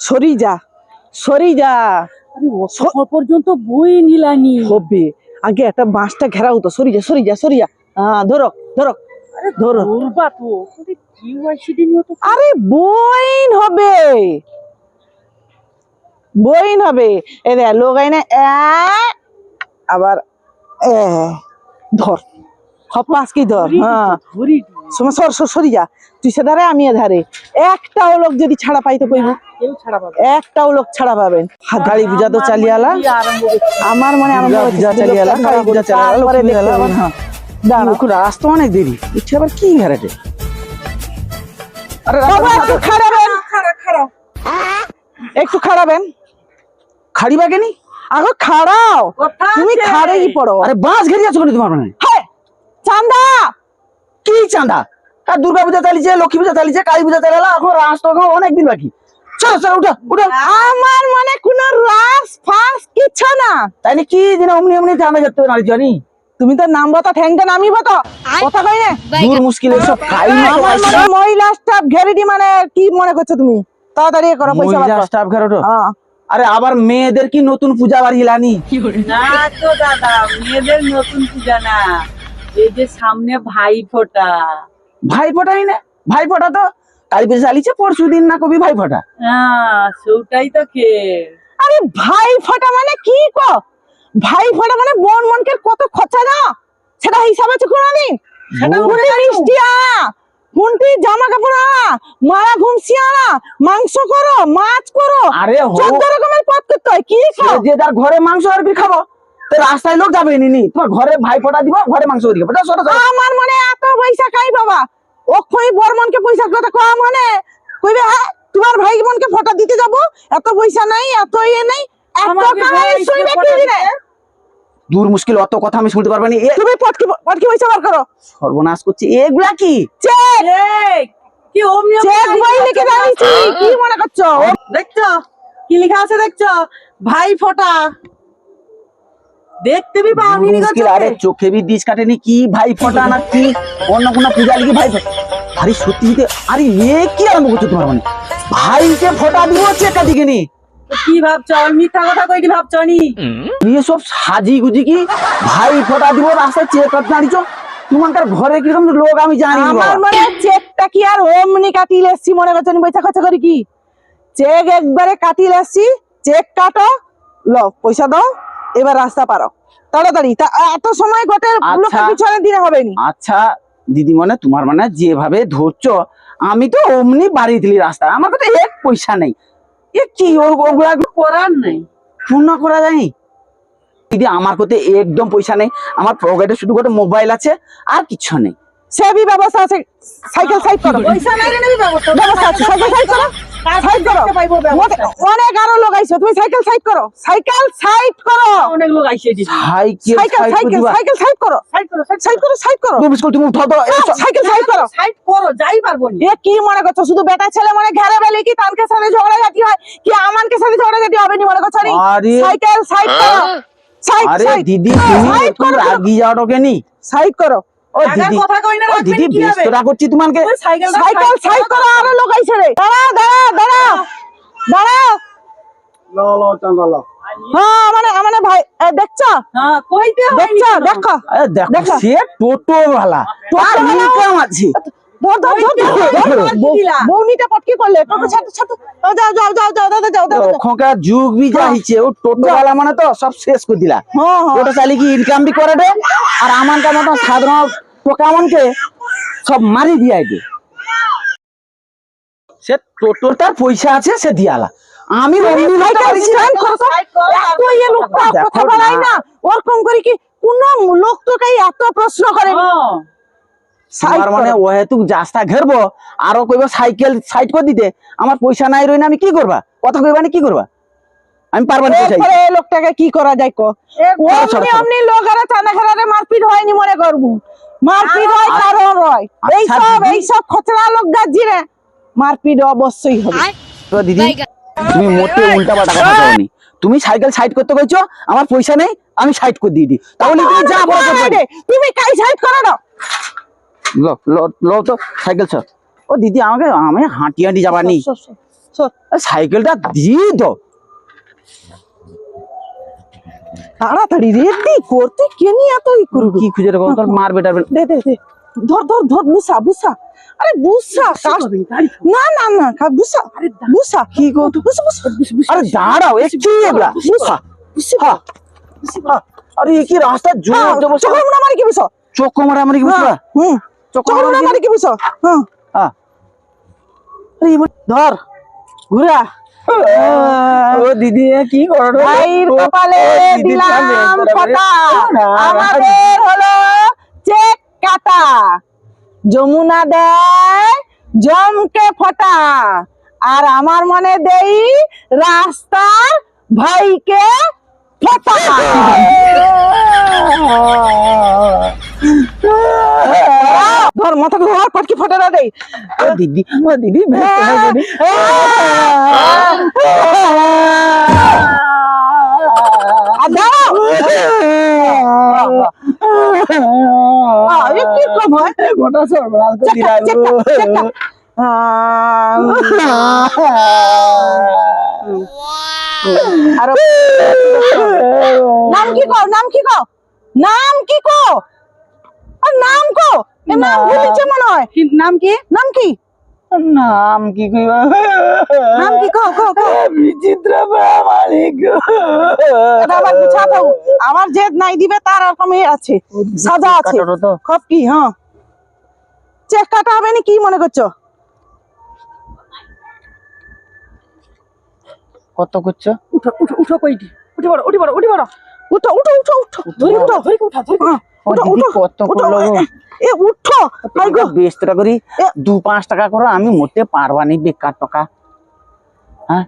Sorry যা sorry যা। পর্যন্ত বই নিলানি হবে আগে একটা বাঁশটা ঘেরা তো সরি যা সরি যা সরি যা। হ্যাঁ ধরো ধরো আরে বইন হবে। বইন হবে। এ দে লোগাই না আবার ধর। খপাস কি ধর হ্যাঁ। সর সর যা। তুই সে ধারে। আমি এ ধারে একটাও লোক যদি ছাড়া পাইতো কইব কেউ ছাড়া পাবে একটাও লোক ছাড়া পাবেন গাড়ি বুঝা তো চালিয়ে আলা। আরম্ভ করছে। আমার মনে রাস্তা অনেক দেরি। ইচ্ছে আবার কি একটু খাড়াবেন একটু খাড়াবেন খাড়িবা কেনি? আগো খাড়াও। তুমি। খাড়েই পড়ো? আরে বাঁশ ঘেরি আছো কেন তোমার মানে হ্যাঁ? চান্দা! কি চাঁদা? আর দুর্গা পূজা চালিয়েছে লক্ষ্মী পূজা চালিয়েছে কালী পূজা চালালা এখন রাস্তা এখন অনেক দিন বাকি। চলো চলো উঠা উঠা। আমার মানে কোন রাস ফাস কিচ্ছু না। তাইলে কি দিন অমনি অমনি চাঁদা করতে নারী জানি তুমি তো নামবো তো ঠ্যাংটা নামিবো তো কথা কই না? দূর মুশকিল এসব খাই না আমার মানে মহিলা স্টাফ ঘেরিটি মানে কি মনে করছ তুমি? তাড়াতাড়ি করো পয়সা মহিলা। স্টাফ ঘর হ্যাঁ। আরে আবার মেয়েদের কি নতুন পূজা বাড়ি লানি না তো দাদা মেয়েদের নতুন পূজা না। এই যে সামনে ভাই ফোটা ভাই ফোটাই না ভাই ফোটা তো। কালী পূজা চালিয়েছে পরশু দিন না কবি ভাই ফোটা সেটাই তো কে। আরে ভাই ফোঁটা মানে কি কো? ভাই ফোঁটা মানে বোন মনকে কত খরচা না? সেটা হিসাব আছে গুনটি জামা কাপড় মারা ঘুমসি আনা। মাংস করো মাছ করো। আরে চোদ্দ রকমের পদ করতে হয় কি খাও? যে যার ঘরে মাংস আর কি খাব। তো রাস্তায় লোক যাবে নি তোমার ঘরে ভাই ফোটা দিব ঘরে মাংস দিব। এটা সরো সরো। আমার মনে এত পয়সা খাই বাবা ও কই বর মনকে পয়সা কথা কম মানে? কইবে হ্যাঁ তোমার ভাই বোনকে ফটো দিতে যাব। এত পয়সা নাই এত ইয়ে নাই। এত কামাই ভাই কি দিনে দূর মুশকিল অত কথা আমি শুনতে পারব না। তুমি পটকি পটকি পয়সা বার করো। সর্বনাশ করছে। এগুলা কি? চেক! কি বই লিখে? দাঁড়িয়েছি কি মনে করছ? দেখছ? কি লেখা আছে দেখছ? ভাই ফোটা। দেখতে বি পাওনি নি মুশকিল আরে চোখে বি দিস কাটেনি কি ভাই ফোটা না কি অন্য কোনো পূজা লিখে ভাই। আরে সত্যি সত্যি আরে এ কি আরম্ভ করছ তোমার মানে? ভাইকে ফোটা দিব চেকা দিকে নি। কি ভাবছ আমি মিথ্যা কথা কইনি ভাবছ নি? নিয়ে সব সাজি গুজি কি? ভাই ফোটা দিব রাস্তায় চেক করতে দাঁড়িয়েছো তোমার ঘরে কীরকম লোক আমি জানি আমার। মনে চেকটা কি আর অমনি কাটি লেসছি মনে করছ নি পয়সা খরচা করি কি? চেক একবারে কাটি লেসছি চেক কাটো লো পয়সা দাও। এবার রাস্তা পারো। তাড়াতাড়ি তা এত সময় গোটে লোকের আচ্ছা। পিছনে দিনে হবে নি। আচ্ছা দিদি মনে তোমার মানে যেভাবে ধরছো আমি তো অমনি বাড়ি দিলি রাস্তা আমার কাছে এক পয়সা নেই। এ কি ওগুলা করার নাই? পূর্ণ করা যায়নি দিদি আমার কাছে একদম পয়সা নেই। আমার পকেটে শুধু গোটে মোবাইল আছে আর কিছু নেই। সেবি ব্যবস্থা আছে সাইকেল সাইড করো? পয়সা নাই ব্যবস্থা আছে সাইকেল সাইড করো। সাইড করো। অনেক- অনেক আরও লোক আইছো। তুমি সাইকেল সাইড করো। সাইকেল সাইড করো। অনেক লোক আইছে দিদি সাইকেল সাইড করো সাইড করো সাইড সাইড করো সাইড করো তুমি স্কুল তুমি উঠো তো এই সব- সাইকেল সাইড করো। সাইড করো যাই পারব নি। এ কি মনে করছ? শুধু বেটা ছেলে মনে ঘেরে বেলে কি তানকে সাথে ঝগড়া জাতি হয়? কি আমানকে সাথে ঝগড়া জাতি হবে নি মনে করছ নি? সাইকেল সাইড করো। সাইড আরে দিদি তুমি রাগি যাওয়াটা কেনি? সাইড করো। মানে তো সব শেষ করে দিলা। টোটো চালিয়ে ইনকাম বি করে আর আমার মতন সাধারণ টোকামনকে সব মারি দিয়াই দে সে টোটোর তার পয়সা আছে সে দিয়ালা আমি অমনি লোকটা সাইকেল পারিছি না। স্ট্যান্ড করো তো। সাইড করো, এত ইয়ে লোকটা কথা বলাই না। না ওরকম করে কি কোন লোক তোকে এত প্রশ্ন করে হ্যাঁ। সাইড মানে। ও হেতু রাস্তা ঘেরবো আরও কইব সাইকেল সাইড করে দিতে আমার পয়সা নাই রই না আমি কি করবা কথা কইবা না কি করবা আমি পারবা না পয়সা এই লোকটাকে কি করা যায় কো ছাড়ো, অমনি ছাড়ো। অমনি লোকেরা চাঁদা মারপিট হয়নি মনে করব মারপিট হয় আচ্ছা। কারণ হয়। এইসব দিদি। এইসব খচড়া লোক মারপিট অবশ্যই হবে। তো দিদি তুমি মোটে উল্টা পাল্টা কথা বলনি। তুমি সাইকেল সাইড করতে কইছো আমার পয়সা নেই আমি সাইড করে দিয়ে দিই। তাহলে তুমি যা বলো করতে তুমি কাই সাইড করো না? লো লো লো তো সাইকেল স্যার ও দিদি আমাকে আমি হাঁটি হাঁটি যাবার নি সর, সর, সর। সাইকেলটা দিয়ে তো তাড়াতাড়ি রেডি কর তুই কে এত ই করবি? কি খুঁজে রাখো তোর মারবে টারবে না। দে দে দে। ধর ধর ধর বুসা বুসা। আরে বুসা না না না কা- বুসা বুসা। কি গো? বুসা বুসা আরে দাঁড়াও এ কি এগুলা। বুসা হ্যাঁ, হ্যাঁ। আরে এ কি রাস্তা জোর দেবো চোখ মুড়া মারি কি বুসা? চোখ কমার আমার কি বুঝবা হুম। চোখ মুড়া মারি কি বুসা? হ্যাঁ। হ্যাঁ। আরে ধর ঘুরা। ও দিদি কি করো ভাইয়ের কপালে দিলাম ফটা আমাদের হলো চেক কাটা। যমুনা দেয় জমকে ফটা। আর আমার মনে দেই রাস্তার ভাইকে ফটা। ধর মাথা ধর পাটকি ফটাটা দেই ও দিদি ও দিদি হয়ে। আর কি হয় আরও নাম কি কও নাম কি কও নাম কি কো আর নাম কো নাম ভুলিছে মনে হয়? নাম কি? নাম কি? নাম কি কইবা নাম কি? কও কও কও। বিচিত্র মালিক এটা আবার আমার জেদ নাই দিবে তার এরকম এ আছে। সাজা আছে। খপ কি হ্যাঁ। চেক কাটা হবে না কি মনে করছ? কত করছ? উঠো উঠো উঠো কইটি উঠে পড়ো উঠে পড়ো উঠে পড়ো। উঠো উঠো উঠো। উঠো ধরে উঠো উঠো ধরে উঠা। ধরে হ্যাঁ, কত করল এ উঠো হাই গো। করি। এ। দু পাঁচ টাকা করো আমি মোটে পারবা নি বেকার টাকা।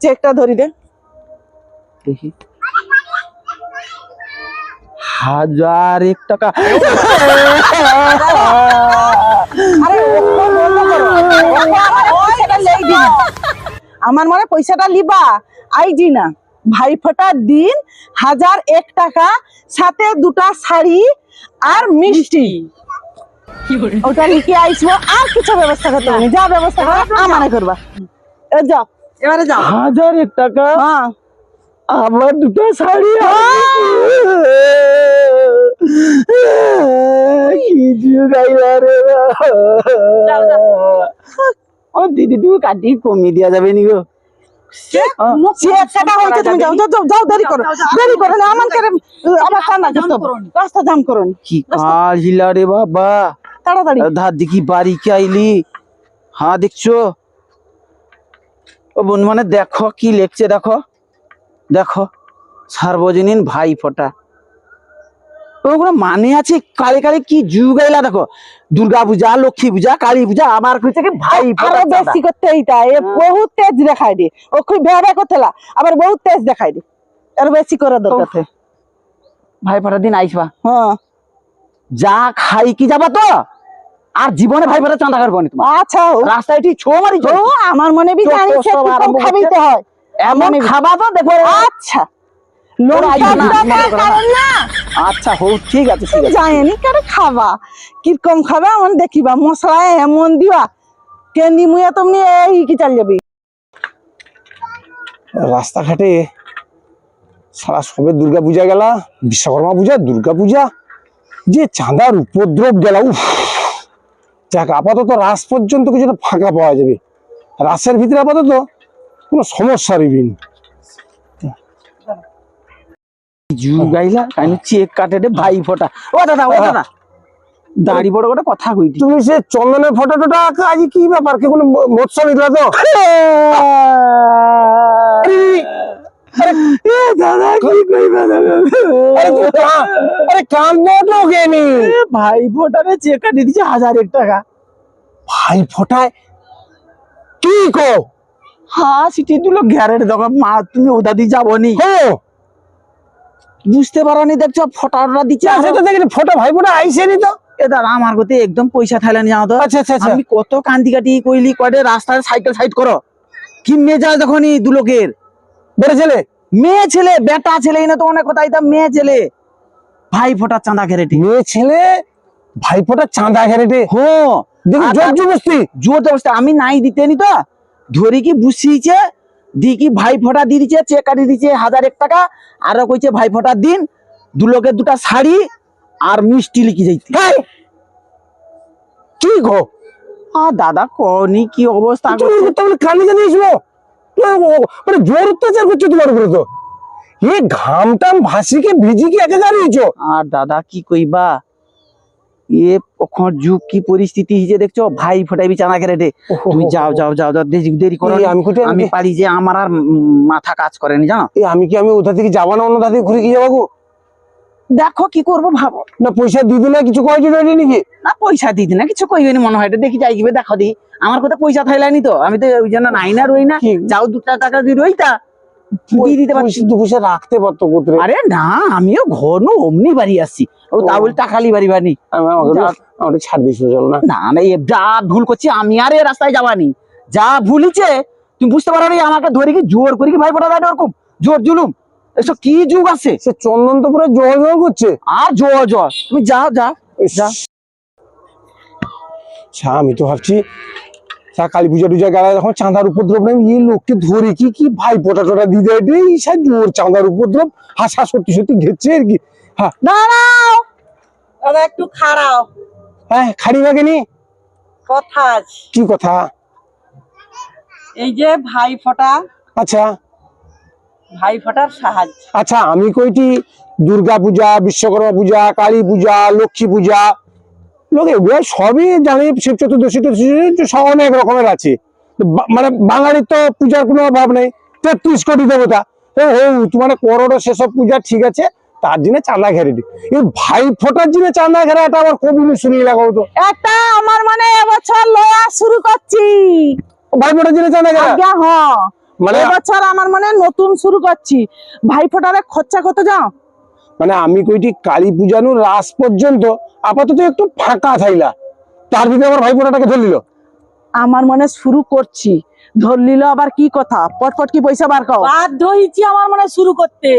চেকটা ধরি দে। দেখি। হাজার এক টাকা। আমার মনে পয়সাটা লিবা আইজি না। ভাই ফোটার দিন হাজার এক টাকা সাথে দুটা শাড়ি আর মিষ্টি। ওটা লিখে আইসবো আর কিছু ব্যবস্থা করতে হবে। যা ব্যবস্থা করো আমানে করবা। এ যাও। এবারে যাও। হাজার এক টাকা হ্যাঁ। আবার দুটো শাড়ি। ও দিদি তুমি কাটি কমিয়ে দেওয়া যাবে নি গো। রাস্তা জাম করো কি কাল রে বাবা। তাড়াতাড়ি। ধার দেখি বাড়ি কে আইলি? হ্যাঁ দেখছ? ও বোন মানে দেখো কি লেখছে দেখো। দেখো সার্বজনীন ভাই ফোটা। ওগুলো মানে আছে? কালে কালে কি যুগ আইলা দেখো দুর্গা পূজা লক্ষ্মী পূজা কালী পূজা আবার কইছে কি ভাই আরও বেশি করতে এইটা? এ বহুত তেজ দেখাই দে। ও খুব ভেবে করতেলা আবার বহুত তেজ দেখাই দে। আরও বেশি করে দরকার ভাই ফোটার দিন আইসবা। হ্যাঁ। যা খাই কি যাবা তো? আর জীবনে ভাই ফোটা চাঁদা করব না আচ্ছা রাস্তায় ঠিক ছো মারি ও আমার মনে বি সব একটু কম আরম্ভ হয়। এমন মনে- খাবা তো দেখো। আচ্ছা। আইবে না, আচ্ছা হোক ঠিক আছে ঠিক আছে। জানি কারে খাবা কীরকম খাবা এমন দেখিবা মশলা এমন দিবা কেন্দি মুয়া তুমি এই কি চাল যাবি? রাস্তাঘাটে সারা সবে দুর্গা পূজা গেলা বিশ্বকর্মা পূজা দুর্গা পূজা যে চাঁদার উপদ্রব গেলা উফ। যাক আপাতত রাস পর্যন্ত কিছু একটা ফাঁকা পাওয়া যাবে। রাসের ভিতরে আপাতত কোনো সমস্যা রইবি না। গাইলা কাইনি চেক কাটে রে ভাই ফোটা। ও দাদা ও দাদা। দাড়ি বড় কথা কইতি তুমি সে চন্দনের ফটো টটা আজ কি ব্যাপার? কি কোনো ম- মৎস্য নিলা তো দাদা কি কইবা দাদা? আরে তুমি কা- আরে কান্দো তো কেনি ভাই ফোটা রে চেক কাটে দিছে হাজার এক টাকা। ভাই ফোটায়? কি কো হ্যাঁ সিটি দুলো গ্যারের দোকান মা তুমি ওদা দিয়ে যাব নি হো বুঝতে পারো দেখছ ফটাটা দিচ্ছে ফটো ভাই ফোটা আইসে নি তো। আমার গতে একদম পয়সা থাইলে নিয়ে তো আচ্ছা আচ্ছা আচ্ছা। আমি কত কান্দি কাটি কইলি কয়টা রাস্তায় সাইকেল সাইড করো। কি মেজাজ দেখনি দু লোকের। বেড়ে ছেলে। মেয়ে ছেলে বেটা ছেলে না তো অনেক কথা এটা মেয়ে ছেলে। ভাই ফোটা চাঁদা ঘেরেটি। মেয়ে ছেলে ভাই ফোটা চাঁদা ঘেরেটে। হো। দেখি জোর জবস্তি জোর অবস্থা আমি নাই দিতে নি তো। ধরি কি বুঝিয়েছে দি কি ভাই ফোটা দিয়ে দিচ্ছে চেক কাটি দিচ্ছে হাজার এক টাকা। আরও কইছে ভাই ফোটার দিন দু লোকের দুটা শাড়ি আর মিষ্টি লিখি যাইতে কি গো? আ দাদা কনি কি অবস্থা? কানে এসবো মানে জোর অত্যাচার করছ তোমার উপরে তো। এ ঘাম টাম ভাসিকে ভিজিকে একে জানিয়েছো? আর দাদা কি কইবা? যুগ কি পরিস্থিতি হিসে দেখছ? ভাই ফোটাইবি চানা কেরেটে তুমি যাও যাও যাও যাও দেরি করো আমি আমি পারি যে আমার আর মাথা কাজ করেনি জানো? আমি কি আমি থেকে যাব না অন্য ধার থেকে ঘুরে কি যাব? দেখো কি করব ভাবো। না পয়সা দিদি না কিছু কয়েছে নাকি? না পয়সা দিদি না কিছু কইবেনি মনে হয়। দেখি যাই গিয়ে দেখো দি। আমার কথা পয়সা থাইলানি তো। আমি তো ওই জন্য নাই না রই না। যাও দুটা টাকা দিয়ে রইতা। দিয়ে দিতে পারছি। দু পয়সা রাখতে পারতো কোতরে। আরে না আমিও ঘন অমনি বাড়ি আসছি। ও তা বলে টাকালি বাড়ি বাড়ি। আমি আমাকে যা। একটু- আমাকে একটু ছাড় দিস না না। না যা ভুল করছি আমি আর এ রাস্তায় যাবানি। যা ভুলিছে তুমি বুঝতে পারো আমাকে ধরে কি জোর করে কি ভাই ফোটা দেয় ওরকম? জোর জুলুম? এসব কি যুগ আছে? সে চন্দন তো পুরো জল জল করছে। আর জোর জোর। তুমি যাও যা। আচ্ছা, আমি তো ভাবছি তা কালী পূজা টুজা গেলে যখন চাঁদার উপদ্রব নেই। এই লোককে ধরে কি কি ভাই ফোটা টোটা দিয়ে দেয় এই সাই জোর চাঁদার উপদ্রব। হাসা সত্যি সত্যি ঘেরছে আর কি। হ্যাঁ। দাঁড়াও! দাদা একটু খাড়াও। হ্যাঁ খাড়ি না কেনি? কথা আছে। কি কথা? এই যে ভাই ফোটা। আচ্ছা। ভাই ফোটার সাহায্য। আচ্ছা আমি কইটি দুর্গা পূজা বিশ্বকর্মা পূজা কালী পূজা লক্ষ্মী পূজা লোক এগুলো সবই জানি শিব চতুর্দশী সব অনেক রকমের আছে। মানে বাঙালির তো পূজার কোনো অভাব নেই। তেত্রিশ কোটি দেবতা। ও তোমার করোড়ো সেসব পূজা ঠিক আছে তার জন্য চাঁদা ঘেরে দি। এই ভাই ফোটার জন্য চাঁদা ঘেরা এটা আমার কবি শুনিয়ে লাগাও তো। এটা আমার মানে এবছর লয়া শুরু করছি। ভাই ফোটার জন্য চাঁদা ঘেরা? আজ্ঞা হ। মানে এবছর আমার মানে নতুন শুরু করছি। ভাই ফোটারে খরচা কত যাও। মানে আমি কইটি কালী পূজানু রাস পর্যন্ত আপাতত একটু ফাঁকা থাইলা। তার ভিতরে আমার ভাই ফোটাটাকে ধরলিল। আমার মনে শুরু করছি। ধরলিল আবার কি কথা? পটপট কি পয়সা বার কর বাধ্য হয়েছি আমার মনে শুরু করতে।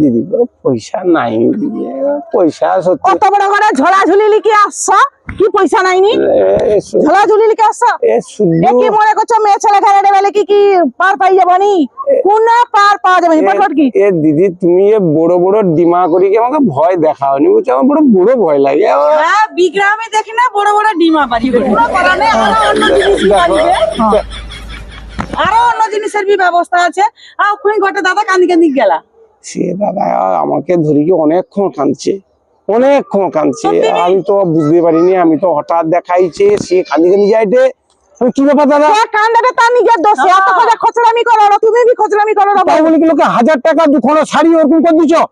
দিদি পয়সা নাই পয়সা সত্যি। কত বড় করে ঝোলা ঝুলি লিখে আসছ? কি পয়সা নাইনি এ, শু- ঝোলা ঝুলি লিখে আসছ? এ কি মনে করছ মেয়ে ছেলে খেলে বেলে কি কি পার পাই যাবনি কোন পার পাওয়া যাবে পটপট কি? এ দিদি তুমি এ বড় বড় ডিমা করি কি আমাকে ভয় দেখাও নি? বুঝছ আমার বড় বড় ভয় লাগে। হ্যাঁ বিগ্রামে দেখি না বড় বড় ডিমা কোনো করা নেই অন্য জিনিস পারিবে আরও অন্য জিনিসের বি ব্যবস্থা আছে। আর ওখানে ঘটে দাদা কান্দি কান্দি গেলা। সে দাদা আমাকে ধরে অনেকক্ষণ কাঁদছে। অনেকক্ষণ কাঁদছে। আমি তো বুঝতে পারিনি আমি তো হঠাৎ দেখাইছে সে কাঁদি যাইতে আমি কি ব্যাপার দাদা? কান্দাটা তার নিজের দোষে। এত হ্যাঁ। করে করো তুমি বি খচড়ামি করো না বলে কি লোকে হাজার টাকা দুখানা শাড়ি ওরকম করে নাকি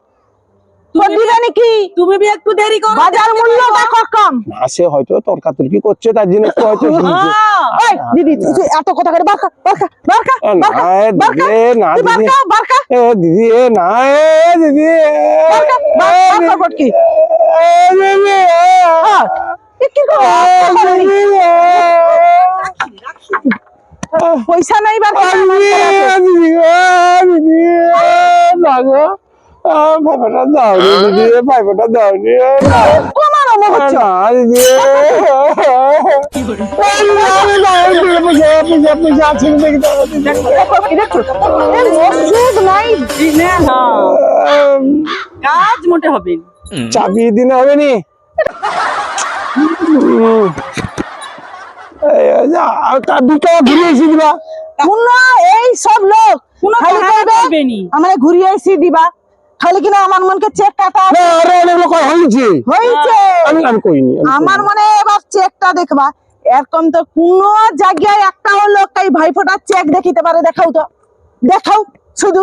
তুমি বি একটু দেরি করো বাজার কম? হয়তো তর্কাতর্কি করছে তার জন্য একটু হয়তো শুনছে। ওই দিদি এত কথা করে বারকা বারকা বারকা বারকা এ বারকা। দিদি এ না দিদি। বারকা বারকা। এ দিদি এ না এ দিদি বারকা বারকা ফটকি এ, দিদি, এ, কি করো এ, দিদি, এ, পয়সা নাই বারকা। এ, দিদি, দিদি, এ, দাও দিদি দাও দাও, দাও, হ্যাঁ। আম, কাজ মোটে হবে না। চাপিয়ে দিনে হবে নি উম। এই, যা, আর তার দু টাকা ঘুরে এসে দিবা এই সব লোক কোনো খালি কাজ কইবে, করবে ঘুরিয়ে এসে দিবা খালি কিনা আমার মনকে চেক কাটা না, আরে অনেক লোক হয়েছে। হয়েছে। আমি আমি কইনি আমার মনে এবার চেকটা দেখবা। এরকম তো কোন জায়গায় একটাও লোক এই ভাইফোঁটার চেক দেখিতে পারে দেখাও তো। দেখাও শুধু।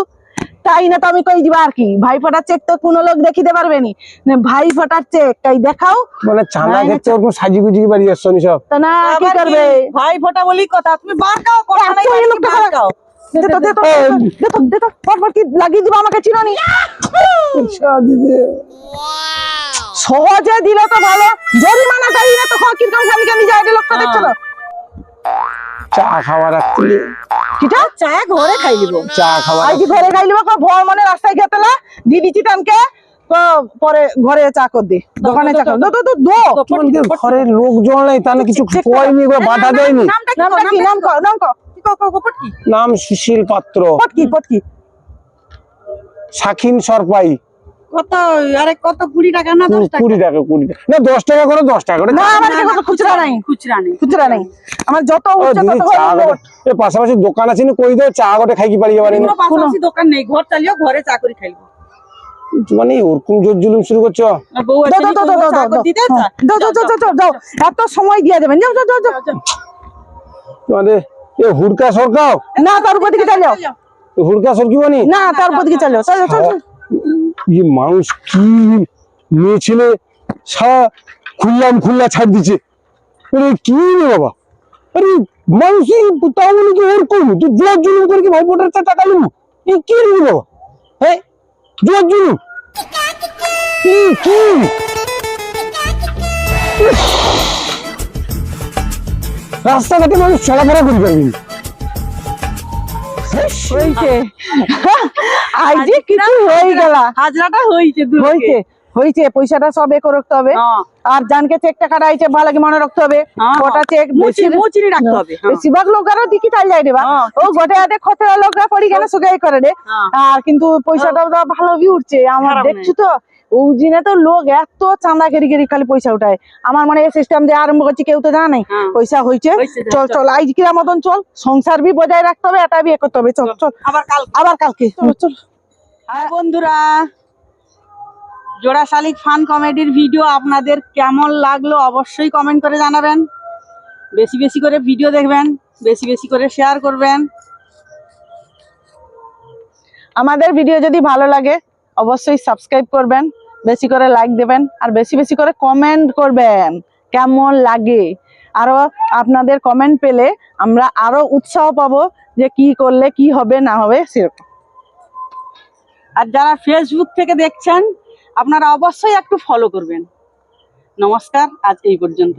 তাই না তো আমি কই দিবা আর কি? ভাইফোঁটার চেক তো কোনো লোক দেখিতে পারবে নি। ভাইফোঁটার চেক তাই দেখাও। মানে নাই, দেখতে ওরকম সাজি গুজি বাড়ি আসছো নি সব? তা না কি করবে? ভাই ফোটা বলি কথা তুমি বার কাও কথা নাই বার। কাও দে তো, দে তো, দে তো, দে তো, পরপর কি লাগিয়ে দিবা আমাকে? চিনো দিদি সহজে দিলে তো ভালো। জরিমানা চাই না তো কীরকম খালি খালি যায় এটা লোকটা দেখছ তো? চা খাওয়া রাখতে কিটা? চা ঘরে খাই লিব চা খাওয়া আজ ঘরে খাই ভোর মনে রাস্তায় খেতেলা দিদি পরে ঘরে চা কর দি। দোকানে চা কর। দো দো ঘরে লোকজন নাই তাহলে কিছু কয়নি বাধা দেয়নি? নাম কর নাম কর পটকি? নাম সুশীল পাত্র। পটকি পটকি। শাখিন সরপাই। কত আরে কত কুড়ি টাকা না দশ টাকা? কুড়ি টাকা কুড়ি টাকা। না দশ টাকা করে দশ টাকা করে। না আমার কাছে খুচরা নাই। খুচরা নেই। খুচরা নাই। আমার যত ও তত চা হলো গোটে নোট। এ পাশাপাশি দোকান আছে না কই দাও চা গোটে খাই কি পারি যাবানি কোনো পাশাপাশি দোকান নেই ঘর চালিয়েও ঘরে চা করে খাইবো। মানে ওরকম জোর জুলুম শুরু করছ? এত সময় দিয়ে দেবেন। যাও যাও যাও যাও। মানে এ হুড়কা সরকাও না তার উপর দিকে চালিও। এ হুড়কা সরকিবানি না তার উপর দিকে চলো চলো চলো। এই মানুষ কি মেয়ে ছেলে সারা খুললাম খুল্লা ছাড় দিচ্ছে। আরে কি বাবা? আরে মানুষ তাও কি ওরকম তুই জোয়ার জুলুম করে কি ভাই ভোটার চা টাকা নেব এই কি রে বাবা? হ্যাঁ জোয়ার জুলুম? কি কি! রাস্তাঘাটে মানুষ চলাফেরা করি পারবি না। হয়েছে কিছু হয়ে গেল। হাজরাটা হয়েছে দূর হয়েছে হয়েছে পয়সাটা সব এ করতে হবে। আর জানকে চেক টাকা রাইছে ভালো কি মনে রাখতে হবে। কটা। চেক মুচিনি রাখতে হবে। বেশিরভাগ লোকেরও দিকি চাল যায় রে বা। ও গোটে খতরা লোকরা পড়ি গেলে সুগাই করে রে। আর কিন্তু পয়সাটাও তো ভালো উঠছে। আমার দেখছ তো ওই তো লোক এত চাঁদা গেরি গেরি খালি পয়সা উঠায়। আমার মানে এই সিস্টেম দিয়ে আরম্ভ করছে কেউ তো জানে হ্যাঁ। পয়সা হয়েছে চল চল। আজ কিরা মতন চল। সংসার বি বজায় রাখতে হবে এটা বি করতে হবে। চল চল। আবার কাল আবার কালকে। চল চল। হ্যাঁ বন্ধুরা জোড়া শালিক ফান কমেডির ভিডিও আপনাদের কেমন লাগল অবশ্যই কমেন্ট করে জানাবেন। বেশি বেশি করে ভিডিও দেখবেন বেশি বেশি করে শেয়ার করবেন। আমাদের ভিডিও যদি ভালো লাগে অবশ্যই সাবস্ক্রাইব করবেন, বেশি করে লাইক দেবেন, আর বেশি বেশি করে কমেন্ট করবেন, কেমন লাগে? আরও আপনাদের কমেন্ট পেলে আমরা আরও উৎসাহ পাবো যে কি করলে কি হবে, না হবে, সেরকম। আর যারা ফেসবুক থেকে দেখছেন, আপনারা অবশ্যই একটু ফলো করবেন। নমস্কার, আজ এই পর্যন্ত।